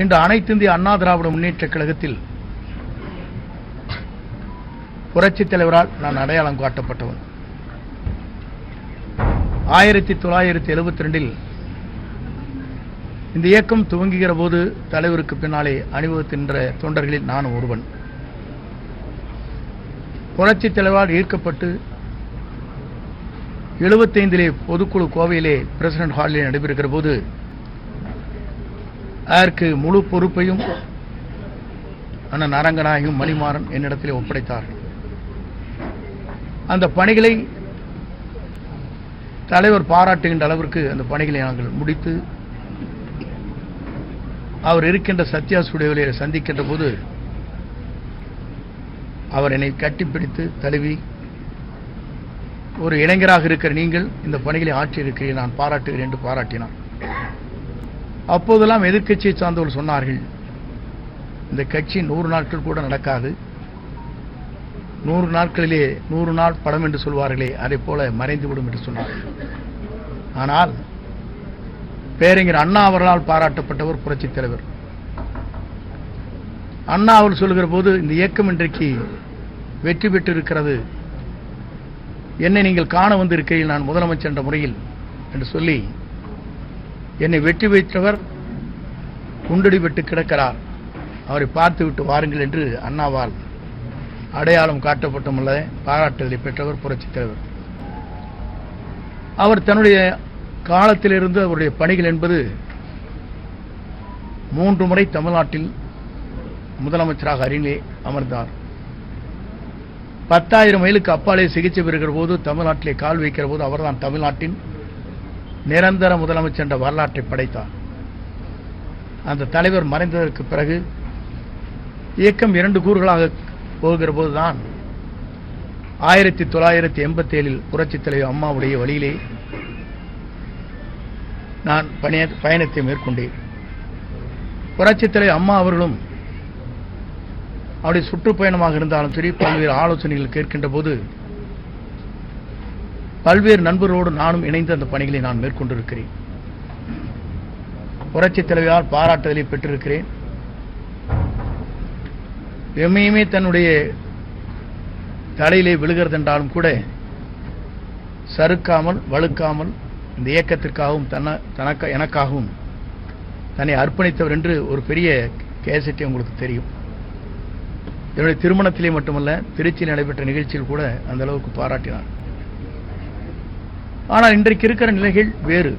இன்று அனைத்திந்திய அண்ணா திராவிட முன்னேற்ற கழகத்தில் புரட்சித் தலைவரால் நான் அடையாளம் காட்டப்பட்டவன். ஆயிரத்தி தொள்ளாயிரத்தி எழுபத்தி ரெண்டில் இந்த இயக்கம் துவங்குகிற போது தலைவருக்கு பின்னாலே அணிவகுத்தின்ற தொண்டர்களில் நான் ஒருவன். புரட்சித் தலைவரால் ஈர்க்கப்பட்டு எழுபத்தைந்திலே பொதுக்குழு கோவையிலே பிரசிடென்ட் ஹாலில் நடைபெறுகிற போது அதற்கு முழு பொறுப்பையும் அண்ணன் அரங்கநாயகம் மணிமாறன் என்னிடத்திலே ஒப்படைத்தார்கள் அந்த பணிகளை தலைவர் பாராட்டுகின்ற அளவிற்கு அந்த பணிகளை நாங்கள் முடித்து அவர் இருக்கின்ற சத்யா ஸ்டுடியோவிலே சந்திக்கின்ற போது அவர் என்னை கட்டிப்பிடித்து தழுவி ஒரு இளைஞராக இருக்கிற நீங்கள் இந்த பணிகளை ஆற்றியிருக்கிறீர்கள் நான் பாராட்டுகிறேன் என்று பாராட்டினார். அப்போதெல்லாம் எதிர்க்கட்சியை சார்ந்தவர்கள் சொன்னார்கள் இந்த கட்சி நூறு நாட்கள் கூட நடக்காது. நூறு நாட்களிலே நூறு நாள் படம் என்று சொல்வார்களே அதை போல மறைந்துவிடும் என்று சொன்னார்கள். ஆனால் பேரறிஞர் அண்ணா அவர்களால் பாராட்டப்பட்டவர் புரட்சித் தலைவர். அண்ணா அவர் சொல்லுகிற போது இந்த இயக்கம் இன்றைக்கு வெற்றி பெற்றிருக்கிறது. என்னை நீங்கள் காண வந்திருக்கிறீர்கள் நான் முதலமைச்சர் என்ற முறையில் என்று சொல்லி என்னை வெற்றி வைத்தவர் குண்டடி விட்டு கிடக்கிறார். அவரை பார்த்து விட்டு வாருங்கள் என்று அண்ணாவால் அடையாளம் காட்டப்பட்டுள்ள பாராட்டுதலை பெற்றவர் புரட்சித் தலைவர். அவர் தன்னுடைய காலத்திலிருந்து அவருடைய பணிகள் என்பது மூன்று முறை தமிழ்நாட்டில் முதலமைச்சராக அருகிலே அமர்ந்தார். பத்தாயிரம் மைலுக்கு அப்பாலே சிகிச்சை பெறுகிற போது தமிழ்நாட்டிலே கால் வைக்கிற போது அவர்தான் தமிழ்நாட்டின் நிரந்தர முதலமைச்சர் என்ற வரலாற்றை படைத்தார். அந்த தலைவர் மறைந்ததற்கு பிறகு இயக்கம் இரண்டு கூறுகளாக போகிற போதுதான் ஆயிரத்தி தொள்ளாயிரத்தி எண்பத்தி ஏழில் புரட்சித் தலைவர் அம்மாவுடைய வழியிலே நான் பணிய பயணத்தை மேற்கொண்டேன். புரட்சித் தலைவர் அம்மா அவர்களும் அவருடைய சுற்றுப்பயணமாக இருந்தாலும் சரி பல்வேறு ஆலோசனைகள் கேட்கின்ற போது பல்வேறு நண்பர்களோடு நானும் இணைந்து அந்த பணிகளை நான் மேற்கொண்டிருக்கிறேன். புரட்சித் தலைவரால் பாராட்டுதலை பெற்றிருக்கிறேன். எம்மையுமே தன்னுடைய தலையிலே விழுகிறது என்றாலும் கூட சறுக்காமல் வழுக்காமல் இந்த இயக்கத்திற்காகவும் தன்ன தனக்க எனக்காகவும் தன்னை அர்ப்பணித்தவர் என்று ஒரு பெரிய கேசட்டை உங்களுக்கு தெரியும். என்னுடைய திருமணத்திலே மட்டுமல்ல திருச்சியில் நடைபெற்ற நிகழ்ச்சியில் கூட அந்த அளவுக்கு பாராட்டினார். ஆனால் இன்றைக்கு இருக்கிற நிலைகள் வேறு.